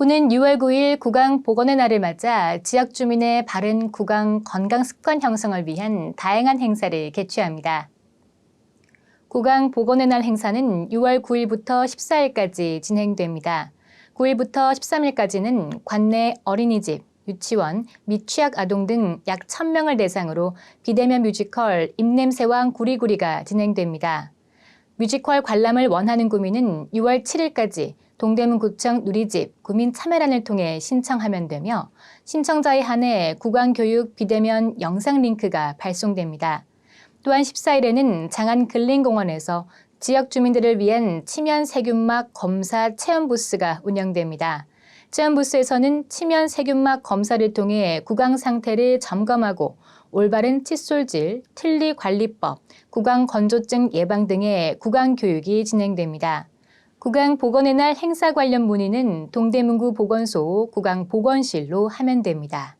구는 6월 9일 구강 보건의 날을 맞아 지역 주민의 바른 구강 건강 습관 형성을 위한 다양한 행사를 개최합니다. 구강 보건의 날 행사는 6월 9일부터 14일까지 진행됩니다. 9일부터 13일까지는 관내 어린이집, 유치원, 미취학 아동 등 약 1000명을 대상으로 비대면 뮤지컬 입냄새왕 구리구리가 진행됩니다. 뮤지컬 관람을 원하는 구민은 6월 7일까지 동대문구청 누리집 구민 참여란을 통해 신청하면 되며 신청자에 한해 구강교육 비대면 영상 링크가 발송됩니다. 또한 14일에는 장안 근린공원에서 지역 주민들을 위한 치면 세균막 검사 체험 부스가 운영됩니다. 체험 부스에서는 치면 세균막 검사를 통해 구강 상태를 점검하고 올바른 칫솔질, 틀니 관리법, 구강 건조증 예방 등의 구강 교육이 진행됩니다. 구강 보건의 날 행사 관련 문의는 동대문구 보건소 구강 보건실로 하면 됩니다.